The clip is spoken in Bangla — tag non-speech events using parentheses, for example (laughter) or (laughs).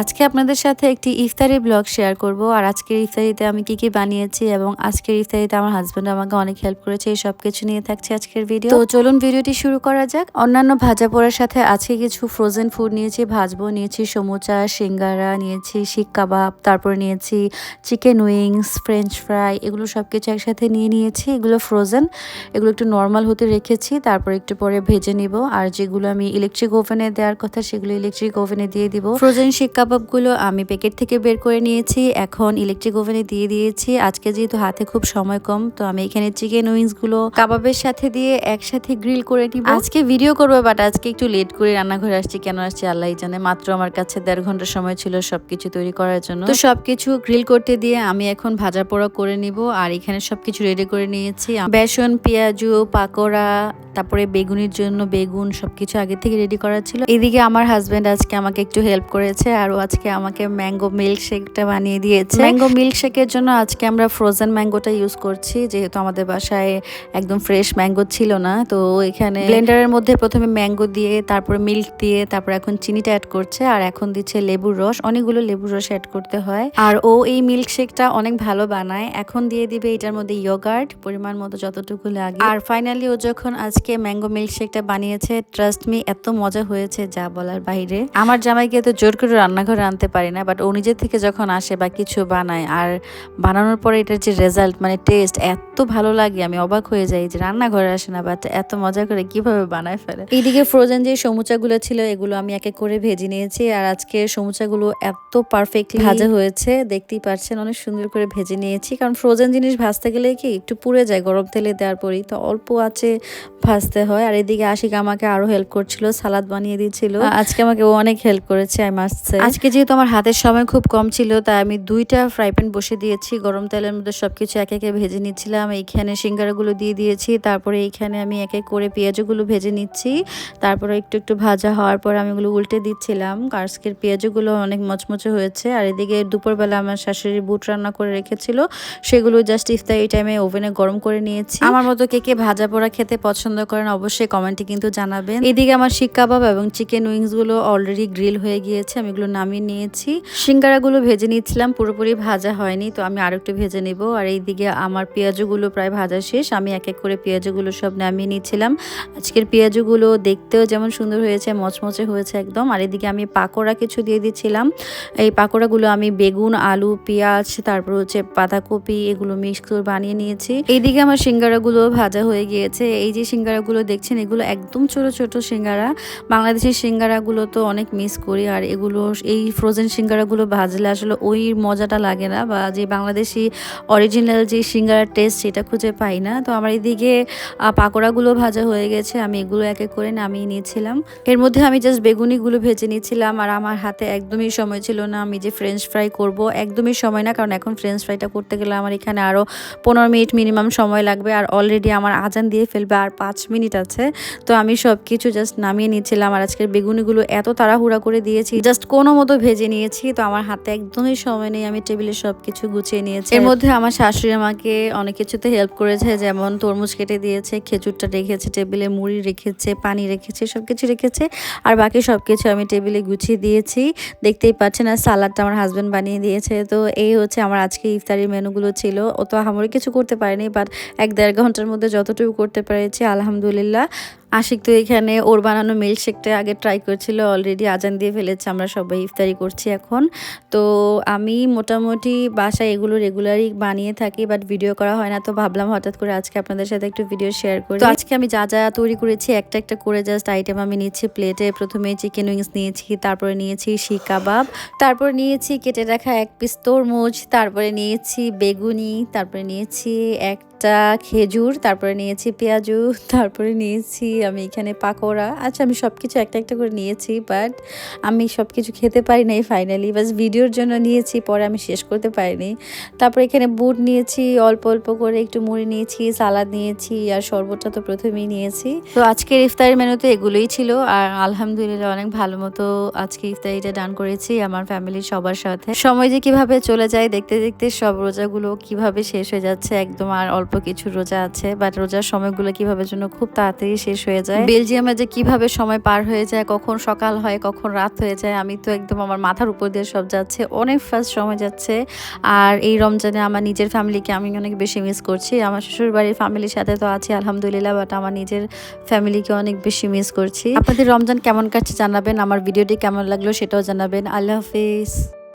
আজকে আপনাদের সাথে একটি ইফতারি ব্লগ শেয়ার করব, আর আজকের ইফতারিতে আমি কি কি বানিয়েছি এবং আজকের ইফতারিতে আমার হাজব্যান্ড আমাকে অনেক হেল্প করেছে, এই সব কিছু নিয়ে থাকছে আজকের ভিডিও তো চলুন ভিডিওটি শুরু করা যাক। অন্যান্য ভাজা পোড়ার সাথে আজকে কিছু ফ্রোজেন ফুড নিয়েছি, ভাজবো, নিয়েছি সমুচা, সিঙ্গারা, নিয়েছি শিক কাবাব, তারপর নিয়েছি চিকেন উইংস ফ্রেঞ্চ ফ্রাই এগুলো সব কিছু একসাথে নিয়ে নিয়েছি। এগুলো ফ্রোজেন এগুলো একটু নর্মাল হতে রেখেছি, তারপর একটু পরে ভেজে নিব, আর যেগুলো আমি ইলেকট্রিক ওভেনে দেওয়ার কথা সেগুলো ইলেকট্রিক ওভেনে দিয়ে দিব। ফ্রোজেন শিক কাবাবগুলো আমি প্যাকেট থেকে বের করে নিয়েছি। এখন ইলেকট্রিক ওভেনে দিয়ে দিয়েছি। আজকে যেহেতু হাতে খুব সময় কম, তো আমি এখানে চিকেন উইংসগুলো কাবাবের সাথে দিয়ে একসাথে গ্রিল করে নিব। আজকে ভিডিও করব বাট আজকে একটু লেট করে রান্নাঘরে আসছি। কেন আসছি আল্লাহ জানে। মাত্র আমার কাছে দেড় ঘণ্টা সময় ছিল সবকিছু তৈরি করার জন্য। তো সবকিছু গ্রিল করতে দিয়ে আমি এখন ভাজা পোড়া করে নিব। আর এখানে সবকিছু রেডি করে নিয়েছি। বেসন, পেঁয়াজু, পাকোড়া, তারপরে বেগুনের জন্য বেগুন সবকিছু আগে থেকে রেডি করা ছিল। এদিকে আমার হাজবেন্ড আজকে আমাকে একটু হেল্প করেছে। আর আজকে আমাকে ম্যাঙ্গো মিল্ক শেকটা বানিয়ে দিয়েছে। ম্যাঙ্গো মিল্ক শেকের জন্য আজকে আমরা ফ্রোজেন ম্যাঙ্গোটা ইউজ করছি যেহেতু আমাদের বাসায় একদম ফ্রেশ ম্যাঙ্গো ছিল না তো এখানে ব্লেন্ডারের মধ্যে প্রথমে ম্যাঙ্গো দিয়ে তারপরে মিল্ক দিয়ে তারপর এখন চিনিটা অ্যাড করছে আর এখন দিচ্ছে লেবুর রস। অনেকগুলো লেবুর রস অ্যাড করতে হয়। আর ও এই মিল্ক শেকটা অনেক ভালো বানায়। এখন দিয়ে দিবে এটার মধ্যে ইয়োগার্ট পরিমাণ মতো যতটুকু লাগে। আর ফাইনালি ও যখন আজকে ম্যাঙ্গো মিল্ক শেকটা বানিয়েছে ট্রাস্ট মি এত মজা হয়েছে যা বলার বাইরে। আমার জামাইকে তো জোর করে রান্নাঘরে আনতে পারি না বাট ও নিজের থেকে যখন আসে বা কিছু বানায় আর বানানোর পরে এটার যে রেজাল্ট মানে টেস্ট এত ভালো লাগে আমি অবাক হয়ে যাই যে রান্নাঘরে আসে না বাট এত মজা করে কীভাবে বানায় ফেলে। এইদিকে ফ্রোজেন যে সমুচাগুলো ছিল এগুলো আমি এক এক করে ভেজে নিয়েছি আর আজকে সমুচাগুলো এত পারফেক্টলি ভাজা হয়েছে। দেখতেই পাচ্ছেন অনেক সুন্দর করে ভেজে নিয়েছি কারণ ফ্রোজেন জিনিস ভাজতে গেলে কি একটু পুড়ে যায় গরম তেলে দেওয়ার পরই তো অল্প আছে ভাজতে হয়। আর এদিকে আশিক আমাকে আরও হেল্প করছিল সালাদ বানিয়ে দিচ্ছিল আজকে আমাকে ও অনেক হেল্প করেছে আই মাস্ট আজকে যেহেতু আমার হাতের সময় খুব কম ছিল তাই আমি দুইটা ফ্রাই প্যান বসে দিয়েছি। গরম তেলের মধ্যে সব কিছু একে একে ভেজে নিচ্ছিলাম। এইখানে সিঙ্গারাগুলো দিয়ে দিয়েছি। তারপরে এইখানে আমি এক এক করে পেঁয়াজগুলো ভেজে নিচ্ছি। তারপরে একটু একটু ভাজা হওয়ার পর আমি ওগুলো উল্টে দিচ্ছিলাম। আজকের পেঁয়াজগুলো অনেক মচমচে হয়েছে। আর এদিকে দুপুরবেলা আমার শাশুড়ি বুট রান্না করে রেখেছিল। সেগুলো জাস্ট ইফতার এই টাইমে ওভেনে গরম করে নিয়েছি। আমার মতো কে কে ভাজা পোড়া খেতে পছন্দ করেন অবশ্যই কমেন্টে কিন্তু জানাবেন। এদিকে আমার শিক কাবাব এবং চিকেন উইংসগুলো অলরেডি গ্রিল হয়ে গিয়েছে। আমি এগুলো নামিয়ে নিয়েছি। সিঙ্গারাগুলো ভেজে নিচ্ছিলাম পুরোপুরি ভাজা হয়নি, তো আমি আরও একটু ভেজে নেব। আর এইদিকে আমার পেঁয়াজগুলো প্রায় ভাজা শেষ, আমি এক এক করে পেঁয়াজগুলো সব নামিয়ে নিচ্ছিলাম আজকের পেঁয়াজগুলো দেখতেও যেমন সুন্দর হয়েছে, মচমচে হয়েছে একদম। আর এদিকে আমি পাকোড়া কিছু দিয়ে দিচ্ছিলাম এই পাকোড়াগুলো আমি বেগুন, আলু, পেঁয়াজ, তারপর হচ্ছে বাঁধাকপি, এগুলো মিক্স করে বানিয়ে নিয়েছি। এইদিকে আমার সিঙ্গারাগুলো ভাজা হয়ে গিয়েছে। এই যে সিঙ্গারাগুলো দেখছেন, এগুলো একদম ছোট ছোট সিঙ্গারা। বাংলাদেশের সিঙ্গারাগুলো তো অনেক মিস করি, আর এগুলো এই ফ্রোজেন সিঙ্গারাগুলো ভাজলে আসলে ওই মজাটা লাগে না বা যে বাংলাদেশি অরিজিনাল যে সিঙ্গারার টেস্ট সেটা খুঁজে পাই না। তো আমার এদিকে পাকোড়াগুলো ভাজা হয়ে গেছে, আমি এগুলো এক এক করে নামিয়ে নিয়েছিলাম। এর মধ্যে আমি জাস্ট বেগুনিগুলো ভেজে নিয়েছিলাম আর আমার হাতে একদমই সময় ছিল না, আমি যে ফ্রেঞ্চ ফ্রাই করব, একদমই সময় না, কারণ এখন ফ্রেঞ্চ ফ্রাইটা করতে গেলে আমার এখানে আরও পনেরো মিনিট মিনিমাম সময় লাগবে আর অলরেডি আমার আজান দিয়ে ফেলবে আর পাঁচ মিনিট আছে। তো আমি সব কিছু জাস্ট নামিয়ে নিয়েছিলাম আর আজকের বেগুনিগুলো এত তাড়াহুড়া করে দিয়েছি। জাস্ট কোনো মতো ভেজে নিয়েছি তো আমার হাতে একদমই সময় নেই। আমি টেবিলে সব কিছু গুছিয়ে নিয়েছি। এর মধ্যে আমার শাশুড়ি আমাকে অনেক কিছুতে হেল্প করেছে যেমন তরমুজ কেটে দিয়েছে খেজুরটা রেখেছে টেবিলে মুড়ি রেখেছে পানি রেখেছে সব কিছু রেখেছে। আর বাকি সব কিছু আমি টেবিলে গুছিয়ে দিয়েছি। দেখতেই পাচ্ছেন আর সালাডটা আমার হাজব্যান্ড বানিয়ে দিয়েছে। তো এই হচ্ছে আমার আজকে ইফতারির মেনুগুলো ছিল। ও তো আমারও কিছু করতে পারিনি বাট এক দেড় ঘণ্টার মধ্যে যতটুকু করতে পেরেছি আলহামদুলিল্লাহ। আশিক তো এখানে ওর বানানো মিল্কশেকটা আগে ট্রাই করছিল অলরেডি আজান দিয়ে ফেলেছে, আমরা সবাই ইফতারি করছি এখন। তো আমি মোটামুটি বাসায় এগুলো রেগুলারই বানিয়ে থাকি বাট ভিডিও করা হয় না, তো ভাবলাম হঠাৎ করে আজকে আপনাদের সাথে একটু ভিডিও শেয়ার করি। তো আজকে আমি যা যা তৈরি করেছি, একটা একটা করে জাস্ট আইটেম আমি নিচ্ছি প্লেটে প্রথমে চিকেন উইংস নিয়েছি, তারপরে নিয়েছি শিক কাবাব, তারপরে নিয়েছি, কেটে রাখা এক পিস তরমুজ, তারপরে নিয়েছি বেগুনি, তারপরে নিয়েছি এক একটা খেজুর, তারপরে নিয়েছি পেঁয়াজু, (laughs) তারপরে নিয়েছি আমি এখানে পাকোড়া। আচ্ছা আমি সব কিছু একটা একটা করে নিয়েছি বাট আমি সব কিছু খেতে পারি নাই ফাইনালি বাস ভিডিওর জন্য নিয়েছি, পরে আমি শেষ করতে পারিনি। তারপরে এখানে বুট নিয়েছি, অল্প অল্প করে একটু মুড়ি নিয়েছি, সালাদ নিয়েছি, আর শরবতটা তো প্রথমেই নিয়েছি। তো আজকের ইফতারের মেনুতে এগুলোই ছিল, আর আলহামদুলিল্লাহ অনেক ভালো মতো আজকে ইফতারিটা ডান করেছি আমার ফ্যামিলির সবার সাথে। সময় যে কীভাবে চলে যায় দেখতে দেখতে সব রোজাগুলো কীভাবে শেষ হয়ে যাচ্ছে একদম আর অল্প অল্প কিছু রোজা আছে বাট রোজার সময়গুলো কীভাবে যেন খুব তাড়াতাড়ি শেষ হয়ে যায়। বেলজিয়ামে যে কীভাবে সময় পার হয়ে যায়, কখন সকাল হয়, কখন রাত হয়ে যায়, আমি তো একদম আমার মাথার উপর দিয়ে সব যাচ্ছে, অনেক ফাস্ট সময় যাচ্ছে। আর এই রমজানে আমার নিজের ফ্যামিলিকে আমি অনেক বেশি মিস করছি। আমার শ্বশুর বাড়ির ফ্যামিলির সাথে তো আছি, আলহামদুলিল্লাহ বাট আমার নিজের ফ্যামিলিকে অনেক বেশি মিস করছি। আপনাদের রমজান কেমন কাটছে জানাবেন, আমার ভিডিওটি কেমন লাগল সেটাও জানাবেন। আল্লাহ হাফিজ।